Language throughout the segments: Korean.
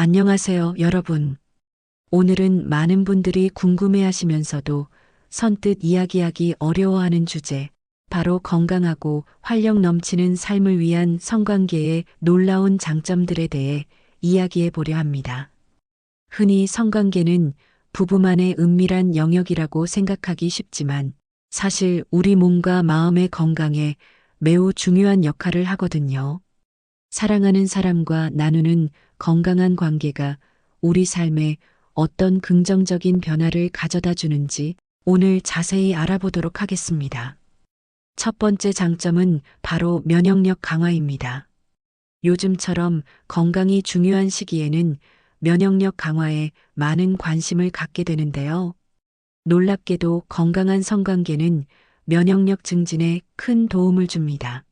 안녕하세요, 여러분. 오늘은 많은 분들이 궁금해 하시면서도 선뜻 이야기하기 어려워하는 주제, 바로 건강하고 활력 넘치는 삶을 위한 성관계의 놀라운 장점들에 대해 이야기해 보려 합니다. 흔히 성관계는 부부만의 은밀한 영역이라고 생각하기 쉽지만 사실 우리 몸과 마음의 건강에 매우 중요한 역할을 하거든요. 사랑하는 사람과 나누는 건강한 관계가 우리 삶에 어떤 긍정적인 변화를 가져다 주는지 오늘 자세히 알아보도록 하겠습니다. 첫 번째 장점은 바로 면역력 강화입니다. 요즘처럼 건강이 중요한 시기에는 면역력 강화에 많은 관심을 갖게 되는데요. 놀랍게도 건강한 성관계는 면역력 증진에 큰 도움을 줍니다.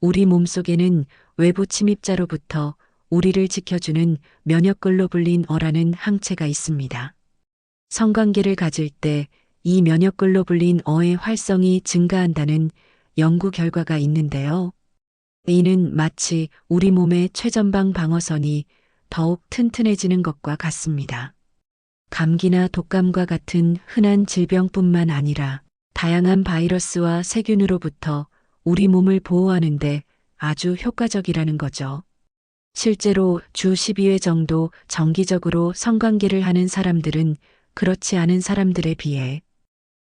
우리 몸속에는 외부 침입자로부터 우리를 지켜주는 면역글로 불린 어라는 항체가 있습니다. 성관계를 가질 때 이 면역글로 불린 어의 활성이 증가한다는 연구 결과가 있는데요. 이는 마치 우리 몸의 최전방 방어선이 더욱 튼튼해지는 것과 같습니다. 감기나 독감과 같은 흔한 질병뿐만 아니라 다양한 바이러스와 세균으로부터 우리 몸을 보호하는데 아주 효과적이라는 거죠. 실제로 주 12회 정도 정기적으로 성관계를 하는 사람들은 그렇지 않은 사람들에 비해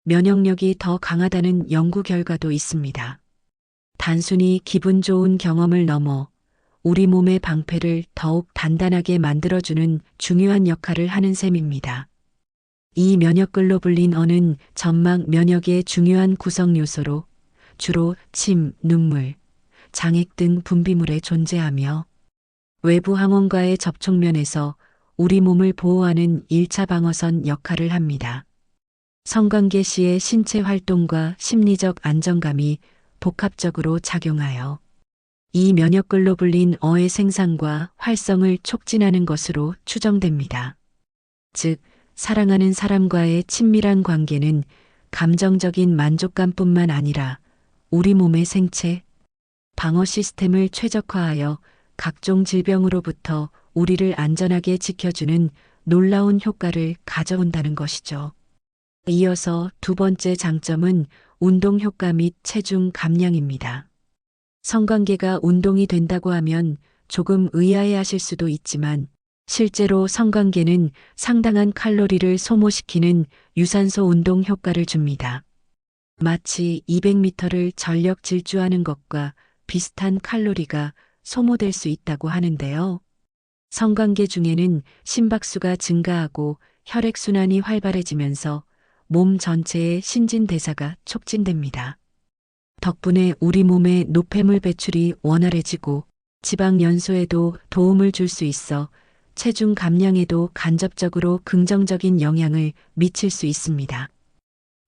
면역력이 더 강하다는 연구 결과도 있습니다. 단순히 기분 좋은 경험을 넘어 우리 몸의 방패를 더욱 단단하게 만들어주는 중요한 역할을 하는 셈입니다. 이 면역글로불린 어는 점막 면역의 중요한 구성 요소로 주로 침, 눈물, 장액 등 분비물에 존재하며 외부 항원과의 접촉면에서 우리 몸을 보호하는 1차 방어선 역할을 합니다. 성관계 시의 신체 활동과 심리적 안정감이 복합적으로 작용하여 이 면역글로불린 어의 생산과 활성을 촉진하는 것으로 추정됩니다. 즉, 사랑하는 사람과의 친밀한 관계는 감정적인 만족감뿐만 아니라 우리 몸의 생체, 방어 시스템을 최적화하여 각종 질병으로부터 우리를 안전하게 지켜주는 놀라운 효과를 가져온다는 것이죠. 이어서 두 번째 장점은 운동 효과 및 체중 감량입니다. 성관계가 운동이 된다고 하면 조금 의아해 하실 수도 있지만 실제로 성관계는 상당한 칼로리를 소모시키는 유산소 운동 효과를 줍니다. 마치 200m를 전력 질주하는 것과 비슷한 칼로리가 소모될 수 있다고 하는데요. 성관계 중에는 심박수가 증가하고 혈액순환이 활발해지면서 몸 전체의 신진대사가 촉진됩니다. 덕분에 우리 몸의 노폐물 배출이 원활해지고 지방 연소에도 도움을 줄 수 있어 체중 감량에도 간접적으로 긍정적인 영향을 미칠 수 있습니다.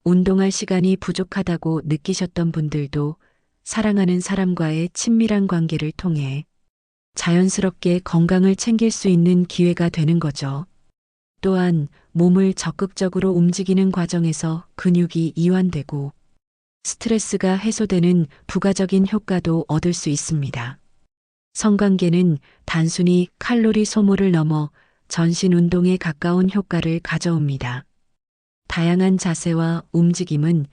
운동할 시간이 부족하다고 느끼셨던 분들도 사랑하는 사람과의 친밀한 관계를 통해 자연스럽게 건강을 챙길 수 있는 기회가 되는 거죠. 또한 몸을 적극적으로 움직이는 과정에서 근육이 이완되고 스트레스가 해소되는 부가적인 효과도 얻을 수 있습니다. 성관계는 단순히 칼로리 소모를 넘어 전신 운동에 가까운 효과를 가져옵니다. 다양한 자세와 움직임은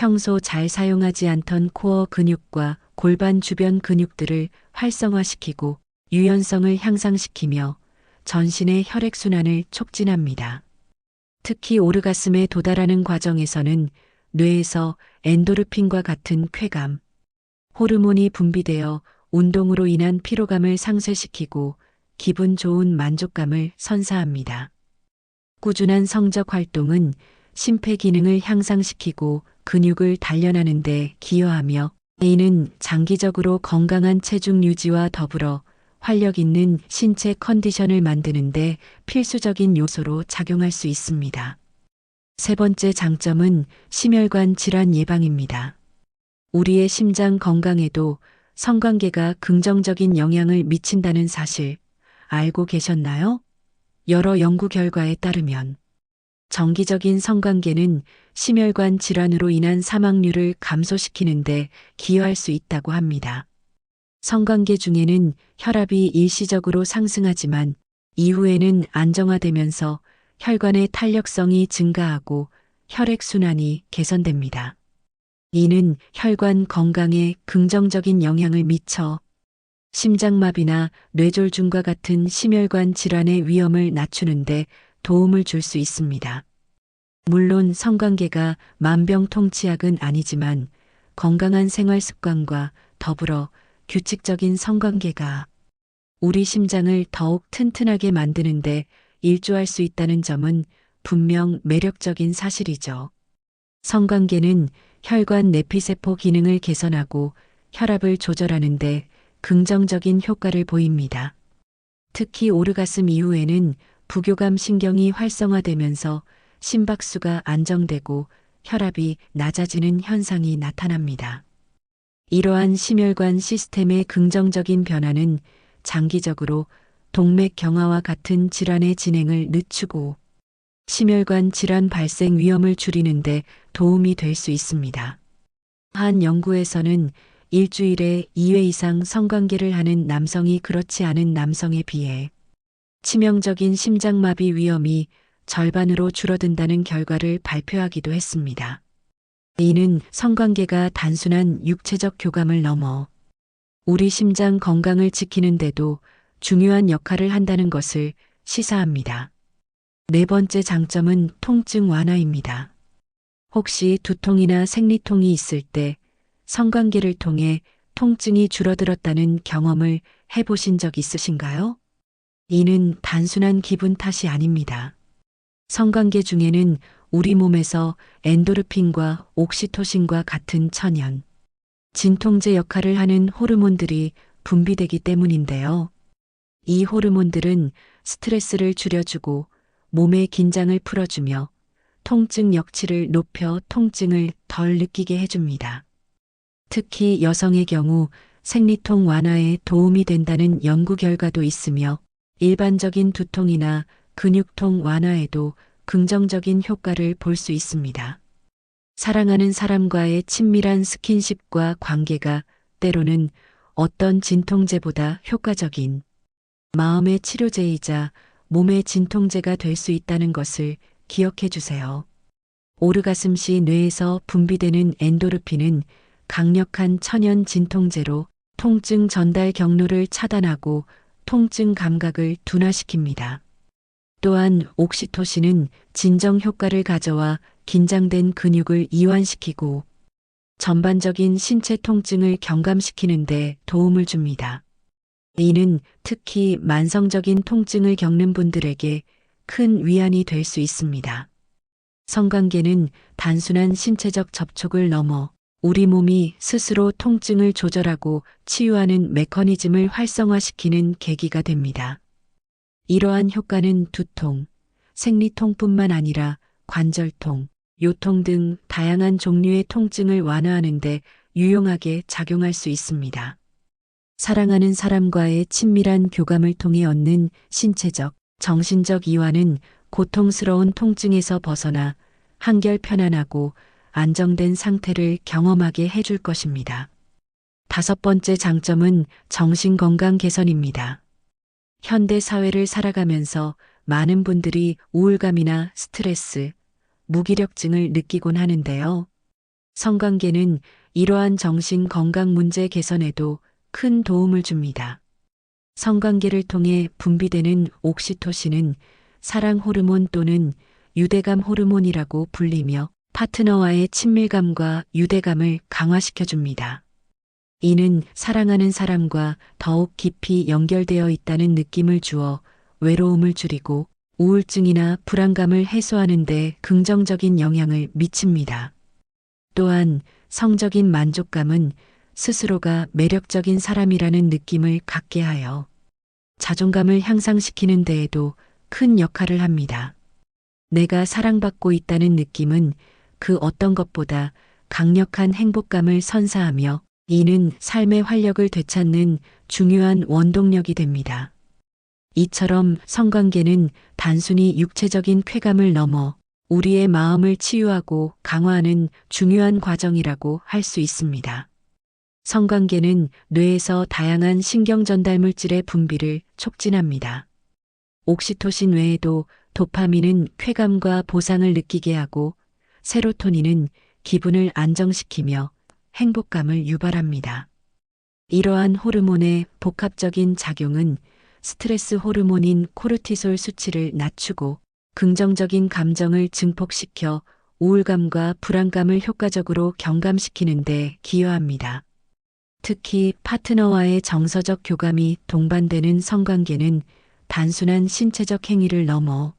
평소 잘 사용하지 않던 코어 근육과 골반 주변 근육들을 활성화시키고 유연성을 향상시키며 전신의 혈액순환을 촉진합니다. 특히 오르가슴에 도달하는 과정에서는 뇌에서 엔도르핀과 같은 쾌감, 호르몬이 분비되어 운동으로 인한 피로감을 상쇄시키고 기분 좋은 만족감을 선사합니다. 꾸준한 성적 활동은 심폐 기능을 향상시키고 근육을 단련하는 데 기여하며 이는 장기적으로 건강한 체중 유지와 더불어 활력 있는 신체 컨디션을 만드는데 필수적인 요소로 작용할 수 있습니다. 세 번째 장점은 심혈관 질환 예방입니다. 우리의 심장 건강에도 성관계가 긍정적인 영향을 미친다는 사실 알고 계셨나요? 여러 연구 결과에 따르면 정기적인 성관계는 심혈관 질환으로 인한 사망률을 감소시키는데 기여할 수 있다고 합니다. 성관계 중에는 혈압이 일시적으로 상승하지만 이후에는 안정화되면서 혈관의 탄력성이 증가하고 혈액순환이 개선됩니다. 이는 혈관 건강에 긍정적인 영향을 미쳐 심장마비나 뇌졸중과 같은 심혈관 질환의 위험을 낮추는데 도움을 줄 수 있습니다. 물론 성관계가 만병통치약은 아니지만 건강한 생활 습관과 더불어 규칙적인 성관계가 우리 심장을 더욱 튼튼하게 만드는데 일조할 수 있다는 점은 분명 매력적인 사실이죠. 성관계는 혈관 내피세포 기능을 개선하고 혈압을 조절하는데 긍정적인 효과를 보입니다. 특히 오르가슴 이후에는 부교감 신경이 활성화되면서 심박수가 안정되고 혈압이 낮아지는 현상이 나타납니다. 이러한 심혈관 시스템의 긍정적인 변화는 장기적으로 동맥 경화와 같은 질환의 진행을 늦추고 심혈관 질환 발생 위험을 줄이는데 도움이 될 수 있습니다. 한 연구에서는 일주일에 2회 이상 성관계를 하는 남성이 그렇지 않은 남성에 비해 치명적인 심장마비 위험이 절반으로 줄어든다는 결과를 발표하기도 했습니다. 이는 성관계가 단순한 육체적 교감을 넘어 우리 심장 건강을 지키는데도 중요한 역할을 한다는 것을 시사합니다. 네 번째 장점은 통증 완화입니다. 혹시 두통이나 생리통이 있을 때 성관계를 통해 통증이 줄어들었다는 경험을 해보신 적 있으신가요? 이는 단순한 기분 탓이 아닙니다. 성관계 중에는 우리 몸에서 엔도르핀과 옥시토신과 같은 천연, 진통제 역할을 하는 호르몬들이 분비되기 때문인데요. 이 호르몬들은 스트레스를 줄여주고 몸의 긴장을 풀어주며 통증 역치를 높여 통증을 덜 느끼게 해줍니다. 특히 여성의 경우 생리통 완화에 도움이 된다는 연구 결과도 있으며 일반적인 두통이나 근육통 완화에도 긍정적인 효과를 볼 수 있습니다. 사랑하는 사람과의 친밀한 스킨십과 관계가 때로는 어떤 진통제보다 효과적인 마음의 치료제이자 몸의 진통제가 될 수 있다는 것을 기억해 주세요. 오르가슴 시 뇌에서 분비되는 엔도르핀은 강력한 천연 진통제로 통증 전달 경로를 차단하고 통증 감각을 둔화시킵니다. 또한 옥시토신은 진정 효과를 가져와 긴장된 근육을 이완시키고 전반적인 신체 통증을 경감시키는데 도움을 줍니다. 이는 특히 만성적인 통증을 겪는 분들에게 큰 위안이 될 수 있습니다. 성관계는 단순한 신체적 접촉을 넘어 우리 몸이 스스로 통증을 조절하고 치유하는 메커니즘을 활성화시키는 계기가 됩니다. 이러한 효과는 두통, 생리통뿐만 아니라 관절통, 요통 등 다양한 종류의 통증을 완화하는 데 유용하게 작용할 수 있습니다. 사랑하는 사람과의 친밀한 교감을 통해 얻는 신체적, 정신적 이완은 고통스러운 통증에서 벗어나 한결 편안하고 안정된 상태를 경험하게 해줄 것입니다. 다섯 번째 장점은 정신건강 개선입니다. 현대 사회를 살아가면서 많은 분들이 우울감이나 스트레스, 무기력증을 느끼곤 하는데요. 성관계는 이러한 정신 건강 문제 개선에도 큰 도움을 줍니다. 성관계를 통해 분비되는 옥시토신은 사랑 호르몬 또는 유대감 호르몬이라고 불리며 파트너와의 친밀감과 유대감을 강화시켜 줍니다. 이는 사랑하는 사람과 더욱 깊이 연결되어 있다는 느낌을 주어 외로움을 줄이고 우울증이나 불안감을 해소하는 데 긍정적인 영향을 미칩니다. 또한 성적인 만족감은 스스로가 매력적인 사람이라는 느낌을 갖게 하여 자존감을 향상시키는 데에도 큰 역할을 합니다. 내가 사랑받고 있다는 느낌은 그 어떤 것보다 강력한 행복감을 선사하며 이는 삶의 활력을 되찾는 중요한 원동력이 됩니다. 이처럼 성관계는 단순히 육체적인 쾌감을 넘어 우리의 마음을 치유하고 강화하는 중요한 과정이라고 할 수 있습니다. 성관계는 뇌에서 다양한 신경 전달 물질의 분비를 촉진합니다. 옥시토신 외에도 도파민은 쾌감과 보상을 느끼게 하고 세로토닌은 기분을 안정시키며 행복감을 유발합니다. 이러한 호르몬의 복합적인 작용은 스트레스 호르몬인 코르티솔 수치를 낮추고 긍정적인 감정을 증폭시켜 우울감과 불안감을 효과적으로 경감시키는 데 기여합니다. 특히 파트너와의 정서적 교감이 동반되는 성관계는 단순한 신체적 행위를 넘어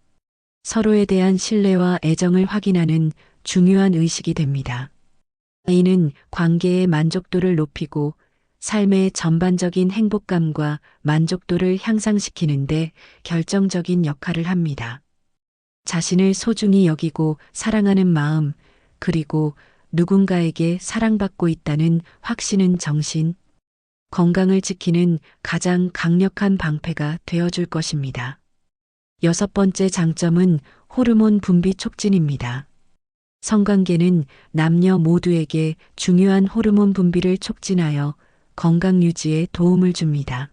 서로에 대한 신뢰와 애정을 확인하는 중요한 의식이 됩니다. 이는 관계의 만족도를 높이고 삶의 전반적인 행복감과 만족도를 향상시키는데 결정적인 역할을 합니다. 자신을 소중히 여기고 사랑하는 마음, 그리고 누군가에게 사랑받고 있다는 확신은 정신, 건강을 지키는 가장 강력한 방패가 되어줄 것입니다. 여섯 번째 장점은 호르몬 분비 촉진입니다. 성관계는 남녀 모두에게 중요한 호르몬 분비를 촉진하여 건강 유지에 도움을 줍니다.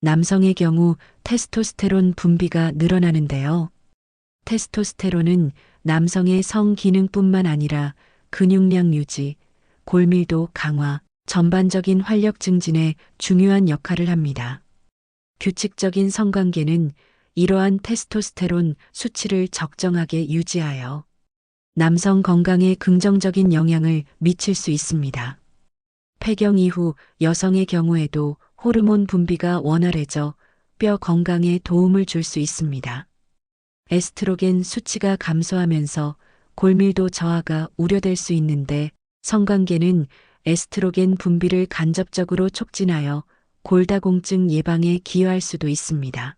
남성의 경우 테스토스테론 분비가 늘어나는데요. 테스토스테론은 남성의 성 기능뿐만 아니라 근육량 유지, 골밀도 강화, 전반적인 활력 증진에 중요한 역할을 합니다. 규칙적인 성관계는 이러한 테스토스테론 수치를 적정하게 유지하여 남성 건강에 긍정적인 영향을 미칠 수 있습니다. 폐경 이후 여성의 경우에도 호르몬 분비가 원활해져 뼈 건강에 도움을 줄 수 있습니다. 에스트로겐 수치가 감소하면서 골밀도 저하가 우려될 수 있는데 성관계는 에스트로겐 분비를 간접적으로 촉진하여 골다공증 예방에 기여할 수도 있습니다.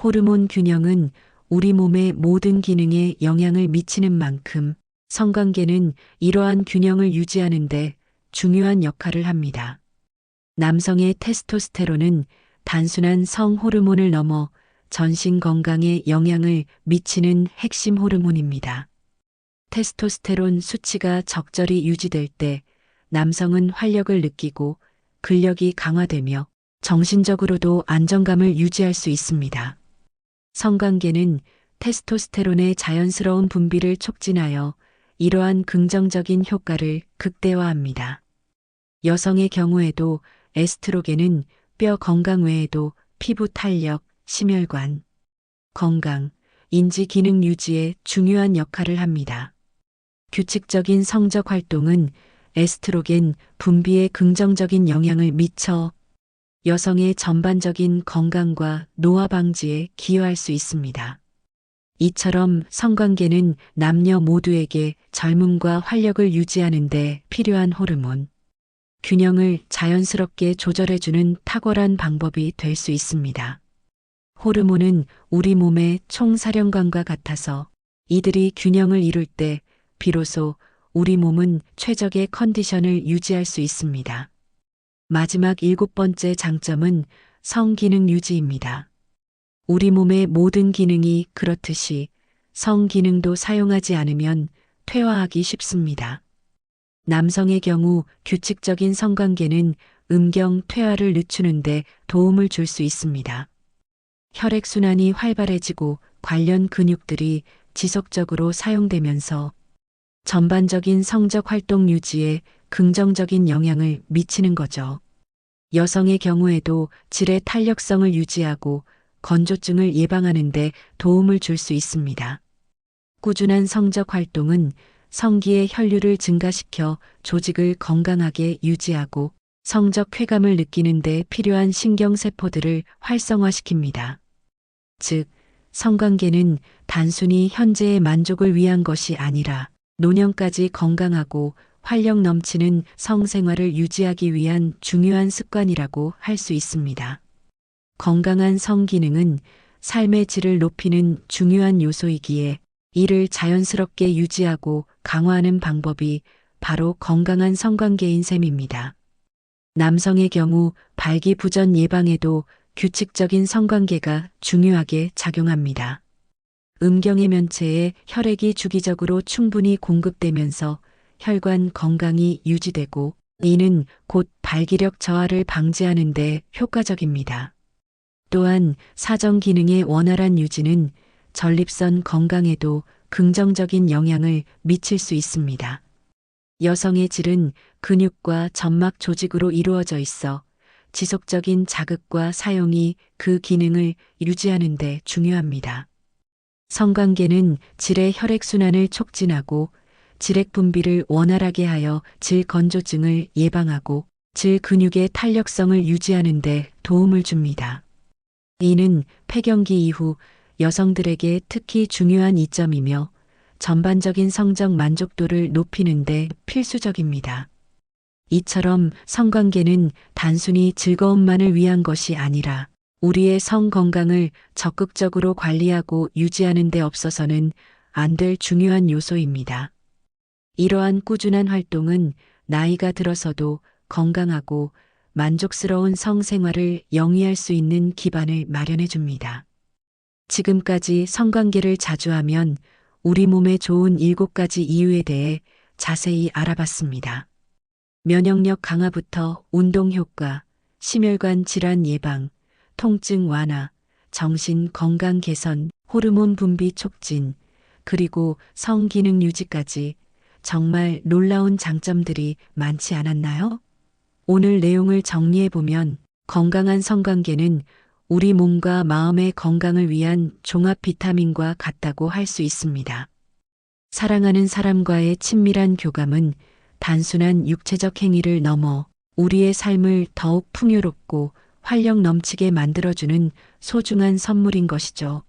호르몬 균형은 우리 몸의 모든 기능에 영향을 미치는 만큼 성관계는 이러한 균형을 유지하는 데 중요한 역할을 합니다. 남성의 테스토스테론은 단순한 성 호르몬을 넘어 전신 건강에 영향을 미치는 핵심 호르몬입니다. 테스토스테론 수치가 적절히 유지될 때 남성은 활력을 느끼고 근력이 강화되며 정신적으로도 안정감을 유지할 수 있습니다. 성관계는 테스토스테론의 자연스러운 분비를 촉진하여 이러한 긍정적인 효과를 극대화합니다. 여성의 경우에도 에스트로겐은 뼈 건강 외에도 피부 탄력, 심혈관, 건강, 인지 기능 유지에 중요한 역할을 합니다. 규칙적인 성적 활동은 에스트로겐 분비에 긍정적인 영향을 미쳐 여성의 전반적인 건강과 노화 방지에 기여할 수 있습니다. 이처럼 성관계는 남녀 모두에게 젊음과 활력을 유지하는 데 필요한 호르몬, 균형을 자연스럽게 조절해주는 탁월한 방법이 될 수 있습니다. 호르몬은 우리 몸의 총사령관과 같아서 이들이 균형을 이룰 때 비로소 우리 몸은 최적의 컨디션을 유지할 수 있습니다. 마지막 일곱 번째 장점은 성기능 유지입니다. 우리 몸의 모든 기능이 그렇듯이 성기능도 사용하지 않으면 퇴화하기 쉽습니다. 남성의 경우 규칙적인 성관계는 음경 퇴화를 늦추는데 도움을 줄 수 있습니다. 혈액순환이 활발해지고 관련 근육들이 지속적으로 사용되면서 전반적인 성적 활동 유지에 긍정적인 영향을 미치는 거죠. 여성의 경우에도 질의 탄력성을 유지하고 건조증을 예방하는데 도움을 줄 수 있습니다. 꾸준한 성적 활동은 성기의 혈류를 증가시켜 조직을 건강하게 유지하고 성적 쾌감을 느끼는데 필요한 신경세포들을 활성화시킵니다. 즉, 성관계는 단순히 현재의 만족을 위한 것이 아니라 노년까지 건강하고 활력 넘치는 성생활을 유지하기 위한 중요한 습관이라고 할 수 있습니다. 건강한 성기능은 삶의 질을 높이는 중요한 요소이기에 이를 자연스럽게 유지하고 강화하는 방법이 바로 건강한 성관계인 셈입니다. 남성의 경우 발기부전 예방에도 규칙적인 성관계가 중요하게 작용합니다. 음경의 면체에 혈액이 주기적으로 충분히 공급되면서 혈관 건강이 유지되고 이는 곧 발기력 저하를 방지하는 데 효과적입니다. 또한 사정 기능의 원활한 유지는 전립선 건강에도 긍정적인 영향을 미칠 수 있습니다. 여성의 질은 근육과 점막 조직으로 이루어져 있어 지속적인 자극과 사용이 그 기능을 유지하는 데 중요합니다. 성관계는 질의 혈액순환을 촉진하고 질액 분비를 원활하게 하여 질 건조증을 예방하고 질 근육의 탄력성을 유지하는 데 도움을 줍니다. 이는 폐경기 이후 여성들에게 특히 중요한 이점이며 전반적인 성적 만족도를 높이는 데 필수적입니다. 이처럼 성관계는 단순히 즐거움만을 위한 것이 아니라 우리의 성 건강을 적극적으로 관리하고 유지하는 데 없어서는 안 될 중요한 요소입니다. 이러한 꾸준한 활동은 나이가 들어서도 건강하고 만족스러운 성생활을 영위할 수 있는 기반을 마련해 줍니다. 지금까지 성관계를 자주 하면 우리 몸에 좋은 일곱 가지 이유에 대해 자세히 알아봤습니다. 면역력 강화부터 운동 효과, 심혈관 질환 예방, 통증 완화, 정신 건강 개선, 호르몬 분비 촉진, 그리고 성기능 유지까지 정말 놀라운 장점들이 많지 않았나요? 오늘 내용을 정리해보면 건강한 성관계는 우리 몸과 마음의 건강을 위한 종합 비타민과 같다고 할 수 있습니다. 사랑하는 사람과의 친밀한 교감은 단순한 육체적 행위를 넘어 우리의 삶을 더욱 풍요롭고 활력 넘치게 만들어주는 소중한 선물인 것이죠.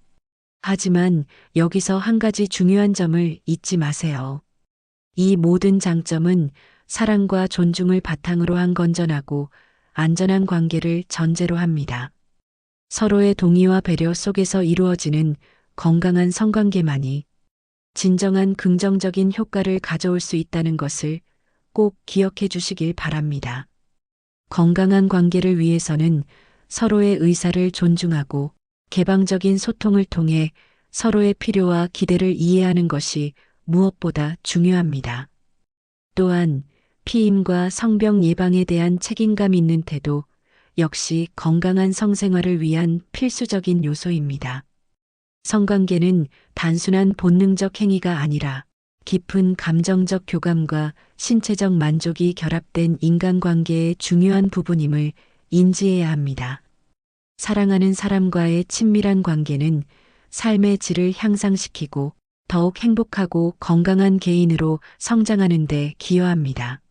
하지만 여기서 한 가지 중요한 점을 잊지 마세요. 이 모든 장점은 사랑과 존중을 바탕으로 한 건전하고 안전한 관계를 전제로 합니다. 서로의 동의와 배려 속에서 이루어지는 건강한 성관계만이 진정한 긍정적인 효과를 가져올 수 있다는 것을 꼭 기억해 주시길 바랍니다. 건강한 관계를 위해서는 서로의 의사를 존중하고 개방적인 소통을 통해 서로의 필요와 기대를 이해하는 것이 무엇보다 중요합니다. 또한 피임과 성병 예방에 대한 책임감 있는 태도 역시 건강한 성생활을 위한 필수적인 요소입니다. 성관계는 단순한 본능적 행위가 아니라 깊은 감정적 교감과 신체적 만족이 결합된 인간관계의 중요한 부분임을 인지해야 합니다. 사랑하는 사람과의 친밀한 관계는 삶의 질을 향상시키고 더욱 행복하고 건강한 개인으로 성장하는 데 기여합니다.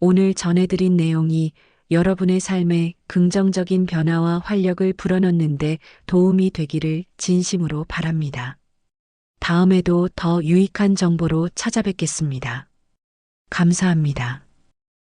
오늘 전해드린 내용이 여러분의 삶에 긍정적인 변화와 활력을 불어넣는데 도움이 되기를 진심으로 바랍니다. 다음에도 더 유익한 정보로 찾아뵙겠습니다. 감사합니다.